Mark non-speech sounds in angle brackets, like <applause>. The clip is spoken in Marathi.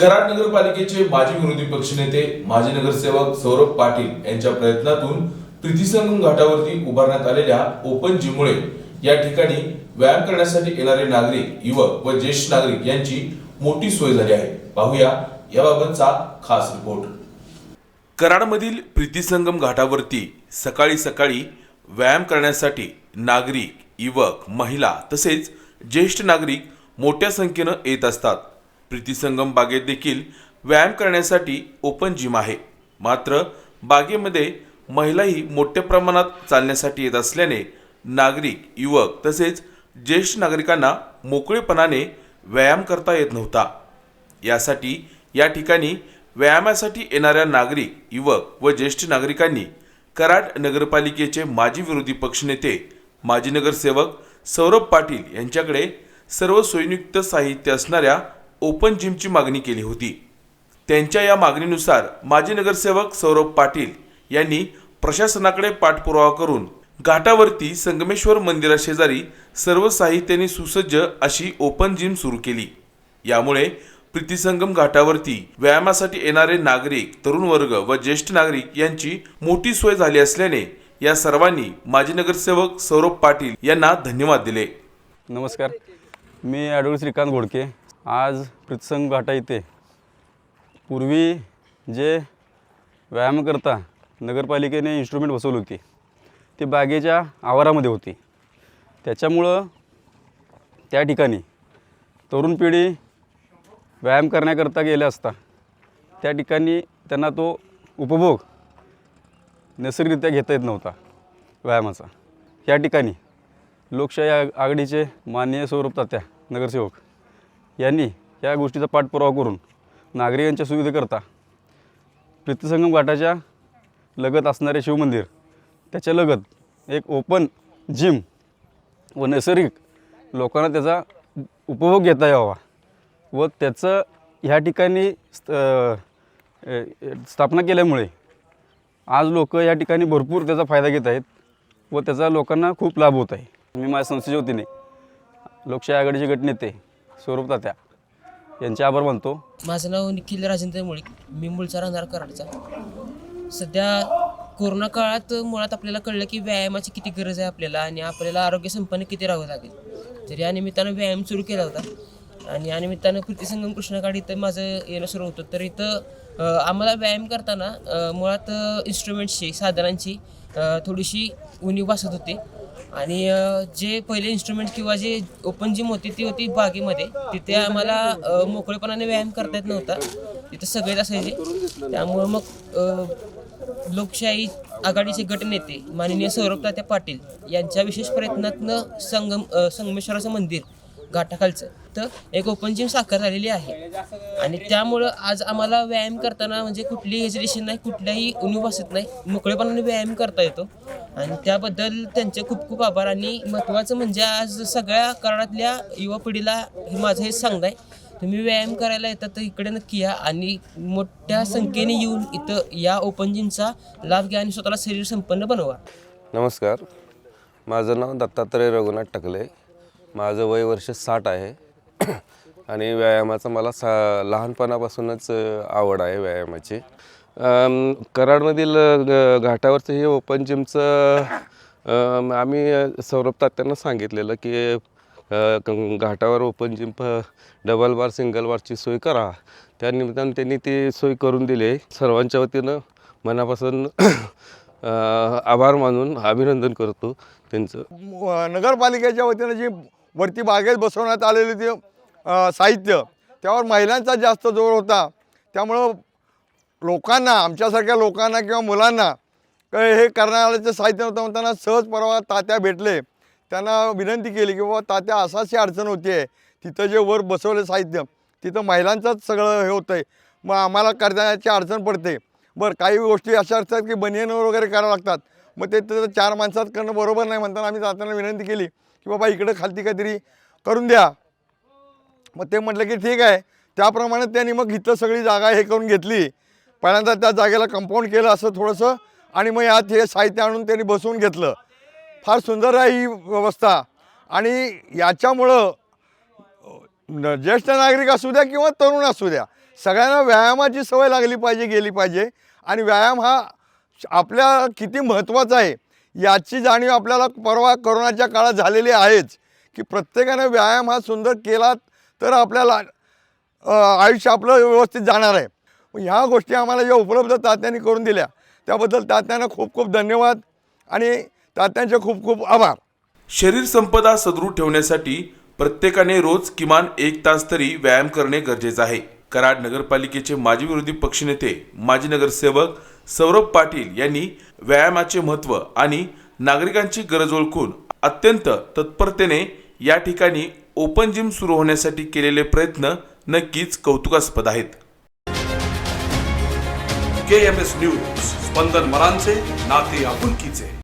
कराड नगरपालिकेचे माजी विरोधी पक्षनेते माजी नगरसेवक सौरभ पाटील यांच्या प्रयत्नातून प्रीतीसंगम घाटावरती उभारण्यात आलेल्या ओपन जिममुळे या ठिकाणी व्यायाम करण्यासाठी येणारे नागरिक युवक व ज्येष्ठ नागरिक यांची मोठी सोय झाली आहे. पाहूया याबाबतचा खास रिपोर्ट. कराडमधील प्रीतीसंगम घाटावरती सकाळी सकाळी व्यायाम करण्यासाठी नागरिक युवक महिला तसेच ज्येष्ठ नागरिक मोठ्या संख्येनं येत असतात. प्रीतीसंगम बागेत देखील व्यायाम करण्यासाठी ओपन जिम आहे. मात्र बागेमध्ये महिलाही मोठ्या प्रमाणात चालण्यासाठी येत असल्याने नागरिक युवक तसेच ज्येष्ठ नागरिकांना मोकळेपणाने व्यायाम करता येत नव्हता. यासाठी या ठिकाणी व्यायामासाठी येणाऱ्या नागरिक युवक व ज्येष्ठ नागरिकांनी कराड नगरपालिकेचे माजी विरोधी पक्षनेते माजी नगरसेवक सौरभ पाटील यांच्याकडे सर्व सोयीयुक्त साहित्य असणाऱ्या ओपन जिमची मागणी केली होती. त्यांच्या या मागणीनुसार माजी नगरसेवक सौरभ पाटील यांनी प्रशासनाकडे पाठपुरावा करून घाटावरती संगमेश्वर मंदिराशेजारी सर्व साहित्याने सुसज्ज अशी ओपन जिम सुरू केली. यामुळे प्रीतीसंगम घाटावरती व्यायामासाठी येणारे नागरिक तरुण वर्ग व ज्येष्ठ नागरिक यांची मोठी सोय झाली असल्याने या सर्वांनी माजी नगरसेवक सौरभ पाटील यांना धन्यवाद दिले. नमस्कार. मी ॲडव्होकेट श्रीकांत घोडके. आज प्रीतसंग घाटा इथे. पूर्वी जे व्यायामकरता नगरपालिकेने इन्स्ट्रुमेंट बसवली होती ती बागेच्या आवारामध्ये होती. त्याच्यामुळं त्या ठिकाणी तरुण पिढी व्यायाम करण्याकरता गेल्या असता त्या ठिकाणी त्यांना तो उपभोग नैसर्गिकरित्या घेता येत नव्हता व्यायामाचा. या ठिकाणी लोकशाही आघाडीचे माननीय सौरभ तात्या नगरसेवक यांनी या गोष्टीचा पाठपुरावा करून नागरिकांच्या सुविधेकरता प्रीतीसंगम घाटाच्या लगत असणारे शिवमंदिर त्याच्या लगत एक ओपन जिम व नैसर्गिक लोकांना त्याचा उपभोग घेता यावा व त्याचं ह्या ठिकाणी स्त- स्थापना केल्यामुळे आज लोक या ठिकाणी भरपूर त्याचा फायदा घेत आहेत व त्याचा लोकांना खूप लाभ होत आहे. मी माझ्या संस्थेच्या वतीने लोकशाही आघाडीचे गटनेते स्वरूप तात्या यांचे आभार मानतो माझं नाव निखिल राजेंद्र मुळीक. मी मूळचा राहणार कराडचा. सध्या कोरोना काळात मुळात आपल्याला कळलं की व्यायामाची किती गरज आहे आपल्याला आणि आपल्याला आरोग्य संपन्न किती राहावं लागेल. तर या निमित्तानं व्यायाम सुरू केला होता. आणि या निमित्तानं कृतीसंगम कृष्णाकाठ इथं माझं येणं सुरू होतं. तर इथं आम्हाला व्यायाम करताना मुळात इन्स्ट्रुमेंट्सची साधनांची थोडीशी उणीव भासत होती. आणि जे पहिले इन्स्ट्रुमेंट किंवा जे ओपन जिम होती ती होती बागेमध्ये. तिथे आम्हाला मोकळेपणाने व्यायाम करता येत नव्हता. तिथे सगळेच असायचे. त्यामुळं मग लोकशाही आघाडीचे गटनेते माननीय सौरभ तात्या पाटील यांच्या विशेष प्रयत्नातनं संगम संगमेश्वराचं मंदिर घाटाखालचं. तर एक ओपन जिम साकार झालेली आहे. आणि त्यामुळं आज आम्हाला व्यायाम करताना म्हणजे कुठलीही हेजिटेशन नाही कुठल्याही उणीव बसत नाही मोकळेपणाने व्यायाम करता येतो. आणि त्याबद्दल त्यांचे खूप खूप आभार. आणि महत्त्वाचं म्हणजे आज सगळ्या कराडातल्या युवा पिढीला हे माझं हे सांगणं आहे. तुम्ही व्यायाम करायला येतात तर इकडे नक्की या. आणि मोठ्या संख्येने येऊन इथं या ओपन जिमचा लाभ घ्या आणि स्वतःला शरीर संपन्न बनवा. नमस्कार. माझं नाव दत्तात्रय रघुनाथ टकले. माझं वय वर्ष साठ आहे. <clears throat> आणि व्यायामाचा मला सा लहानपणापासूनच आवड आहे व्यायामाची. कराडमधील घाटावरचं हे ओपन जिमचं आम्ही सौरभ तात्यांना सांगितलेलं की घाटावर ओपन जिम प- डबल बार सिंगल बारची सोय करा. त्या निमित्तानं त्यांनी ती सोय करून दिली. आहे सर्वांच्या वतीनं मनापासून <clears throat> आभार मानून अभिनंदन करतो त्यांचं. नगरपालिकेच्या वतीनं जी वरती बागेत बसवण्यात आलेले ते साहित्य त्यावर महिलांचा जास्त जोर होता. त्यामुळं लोकांना आमच्यासारख्या लोकांना किंवा मुलांना काय हे करण्याचं साहित्य नव्हतं. म्हणताना सहज परवा तात्या भेटले. त्यांना विनंती केली की बाबा तात्या असाची अडचण होती आहे तिथं जे वर बसवलं साहित्य तिथं महिलांचंच सगळं हे होतं आहे मग आम्हाला करण्याची अडचण पडते. बरं काही गोष्टी अशा असतात की बनियनवर वगैरे करावं लागतात. मग ते तर चार माणसात करणं बरोबर नाही म्हणताना आम्ही तात्यांना विनंती केली. की बाबा इकडं खालती काहीतरी करून द्या. मग ते म्हटलं की ठीक आहे. त्याप्रमाणे त्यांनी मग इथं सगळी जागा हे करून घेतली. पहिल्यांदा त्या जागेला कंपाऊंड केलं असं थोडंसं आणि मग यात हे साहित्य आणून त्यांनी बसवून घेतलं. फार सुंदर आहे ही व्यवस्था. आणि याच्यामुळं ज्येष्ठ नागरिक असू द्या किंवा तरुण असू द्या सगळ्यांना व्यायामाची सवय लागली पाहिजे गेली पाहिजे. आणि व्यायाम हा आपल्या किती महत्त्वाचा आहे. याची जाणीव आपल्याला परवा करोनाच्या काळात झालेली आहेच की प्रत्येकानं व्यायाम हा सुंदर केला तर आपल्याला आयुष्य आपलं व्यवस्थित जाणार आहे. ह्या गोष्टी आम्हाला ज्या उपलब्ध तात्यांनी करून दिल्या त्याबद्दल तात्यांना खूप खूप धन्यवाद आणि तात्यांचे खूप खूप आभार. शरीर संपदा सदृढ ठेवण्यासाठी प्रत्येकाने रोज किमान एक तास तरी व्यायाम करणे गरजेचं आहे. कराड नगरपालिकेचे माजी विरोधी पक्षनेते माजी नगरसेवक सौरभ पाटील यांनी व्यायामाचे महत्त्व आणि नागरिकांची गरज ओळखून अत्यंत तत्परतेने या ठिकाणी ओपन जिम सुरू होण्यासाठी केलेले प्रयत्न नक्कीच कौतुकास्पद आहेत. के एम एस न्यूज स्पंदन मरांचे नाते आपुलकीचे.